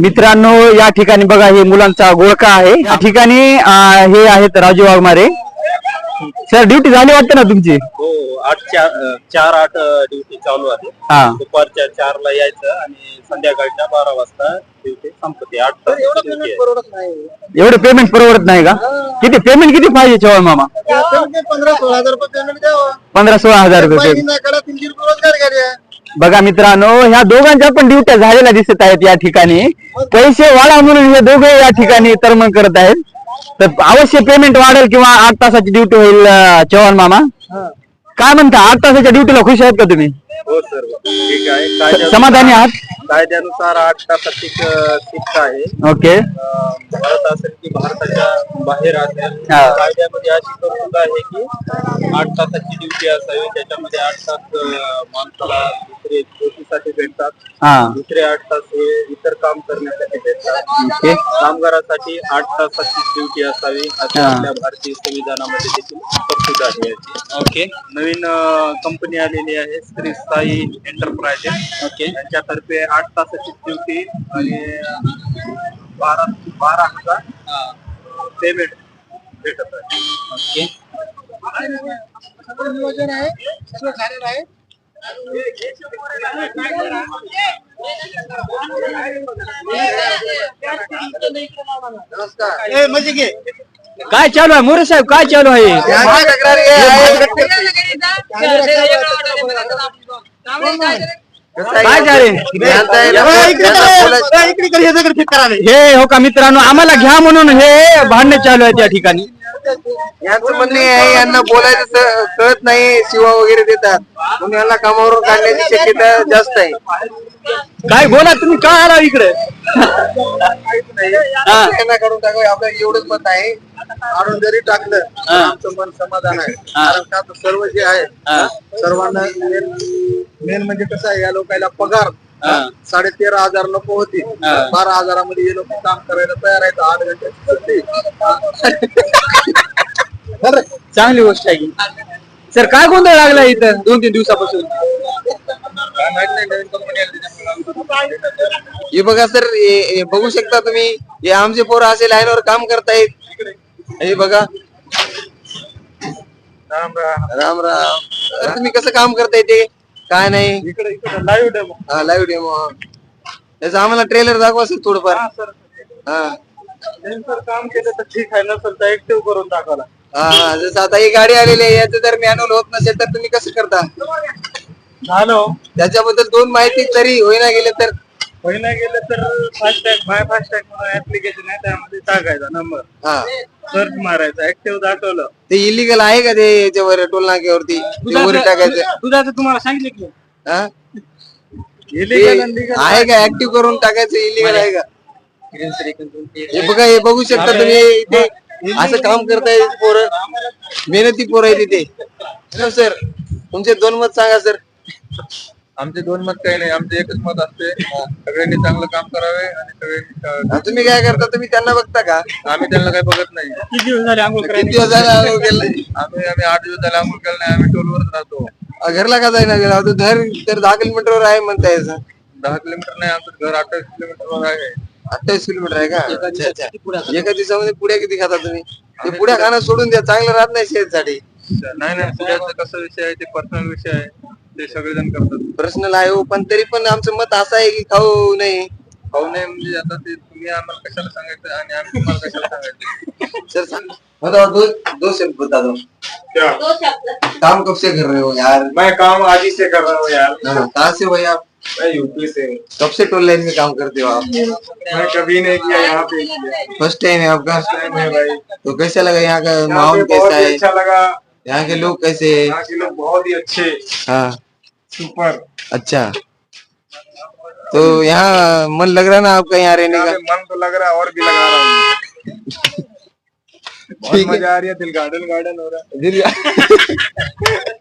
मित्रांनो या ठिकाणी बघा हे मुलांचा गोळका आहे. या ठिकाणी अं, हे आहेत राजू वाघमारे. सर ड्युटी झाली वाटतं ना तुमची? हो आठ चार आठ ड्युटी चालू आहे. हा. दुपारच्या चार ला यायचं आणि संध्याकाळच्या बारा वाजता ड्युटी संपते. आठ तास ड्युटी आहे. एवढे पेमेंट परवडत नाही का? किती पेमेंट किती पाहिजे चव्हाण मामा? पंधरा सोळा हजार रुपये पेमेंट द्यावं. पंधरा सोळा हजार रुपये तीनशे रोजगार बघा मित्रांनो ह्या दोघांच्या पण ड्युट्या झालेल्या दिसत आहेत या ठिकाणी. पैसे वाढा म्हणून हे दोघे या ठिकाणी तळमळ करत आहेत. तर अवश्य पेमेंट वाढेल किंवा आठ तासाची ड्युटी होईल चव्हाण मामा? काय म्हणता आठ तासाच्या ड्युटीला खुश आहेत का तुम्ही? हो सर. ठीक आहे. कायद्या- समाधानी आहात? कायद्यानुसार आठ तासाची शिफ्ट आहे. ओके. अ, भारत असेल की भारताच्या बाहेर असेल हा. कायद्यामध्ये अशी तरतूद आहे की आठ तासाची ड्युटी असावी. त्याच्यामध्ये आठ तास अ, माणसाला दुसरे ड्युटीसाठी भेटतात. हा. दुसरे आठ तास हे इतर काम करण्यासाठी भेटतात. ओके. कामगारासाठी आठ तासाची ड्युटी असावी. असे हा. आपल्या भारतीय संविधानामध्ये देखील तरतूद आहे. ओके. नवीन कंपनी आलेली आहे श्री साई एंटरप्राइजेस. ओके. यांच्यातर्फे आठ तासाची ड्युटी आणि बारा बारा हजार पेमेंट भेटत आहे. सगळं नियोजन आहे. सगळं झालेलं आहे. नमस्कार. म्हणजे घे. काय चालू आहे? मोरे साहेब काय चालू आहे? काय आहे? इकडे कर, हे. हे हो का मित्रांनो आम्हाला घ्या म्हणून हे भांडणे चालू आहेत या ठिकाणी. यांचं म्हणणे आहे यांना बोलायचं कळत नाही शिवा वगैरे देतात. म्हणून यांना कामावरून काढण्याची शक्यता जास्त आहे. काय बोला तुम्ही काय आला इकडे? हा. यांना काढून टाकावं आपल्याला एवढंच मत आहे. काढून जरी टाकलं तर आमचं मन समाधान आहे. कारण का तर सर्व जे आहे सर्वांना मेन म्हणजे कसं आहे या लोकांना पगार साडे तेरा हजार नको होती. बारा हजारामध्ये हे लोक काम करायला तयार आहेत आठ घंट्याची सुट्टी. चांगली गोष्ट आहे की. सर काय गोंधळ लागला इथं दोन तीन दिवसापासून? हे बघा सर हे हे बघू शकता तुम्ही हे आमचे पोरं असे लाईनवर काम करतायत. हे बघा. राम राम. राम तुम्ही कसं काम करताय ते? काय नाही? इकडे इकडे लाईव्ह डेमो हा लाईव्ह डेमो त्याचं आम्हाला ट्रेलर दाखवा सर थोडंफार. हा सर. काम केलं तर ठीक आहे नसेल तर ऍक्टिव्ह करून दाखवला हा हा जसं आता ही गाडी आलेली आहे याचं जर मॅन्युअल होत नसेल तर तुम्ही कसं करता? झालो त्याच्याबद्दल दोन माहिती तरी होईना गेले तर पहिला गेलं तर फास्टॅग माय फास्टॅग म्हणून ऍप्लिकेशन आहे त्यामध्ये टाकायचा नंबर हा. सर्च मारायचा ऍक्टिव्ह दाखवलं. ते इलिगल आहे का ते याच्यावर टोल नाक्यावरती वर टाकायचं? दुधाचं तुम्हाला सांगितलं की. हा? आहे. का? ऍक्टिव्ह करून टाकायचं इलिगल आहे का? हे बघा हे बघू शकता तुम्ही इथे असं काम करताय पोरं. मेहनती पोरं आहे तिथे. सर. तुमचे दोन मत सांगा सर. आमचे दोन मत काही नाही. आमचे एकच मत असते सगळ्यांनी चांगलं काम करावे आणि सगळ्यांनी तुम्ही काय करता? तुम्ही त्यांना बघता का? आम्ही त्यांना काही बघत नाही. किती दिवस झाले आंघोळ किती दिवस झाले आंघोळ केलं? आम्ही आम्ही आठ दिवस झाले आंघोळ केलं नाही. आम्ही टोलवरच राहतो. घरला का गेला? तो घर तर दहा किलोमीटरवर आहे म्हणताय सर. दहा किलोमीटर नाही आमचं घर अठ्ठावीस किलोमीटर आहे. अठ्ठावीस किलोमीटर आहे का? अच्छा, अच्छा. एका दिवसामध्ये पुड्या किती खाता तुम्ही? ते पुड्या खाणं सोडून द्या चांगलं राहत नाही शेतसाठी. नाही नाही पुण्याचा कसा विषय आहे ते पर्सनल विषय आहे ते सगळेजण करतात. पर्सनल आहे हो, पण तरी पण आमचं मत असं आहे की खाऊ नाही खाऊ नये म्हणजे आता ते तुम्ही आम्हाला कशाला सांगायचं आणि आम्ही तुम्हाला कशाला सांगायचं? सर सांग. बताओ दो दो से बता दो काम कब से कर रहे हो यार? मैं काम आज ही से कर रहा हूँ यार। हाँ, कहाँ से हो भाई आप मैं यूपी से कब से टोल लाइन में काम करते हो आप? मैं कभी नहीं किया यहाँ पे। फ़र्स्ट टाइम है आपका मैं भाई। तो कैसा लगा यहाँ का माहौल कैसा है अच्छा लगा। यहाँ के लोग कैसे है? यहाँ के लोग बहुत ही अच्छे। हाँ। सुपर अच्छा। तो यहाँ मन लग रहा ना आपका यहाँ रहने का? मन तो लग रहा है और भी लगा रहा हूँ। ठीक है। मज़ा आ रही है दिल गार्डन गार्डन हो रहा है।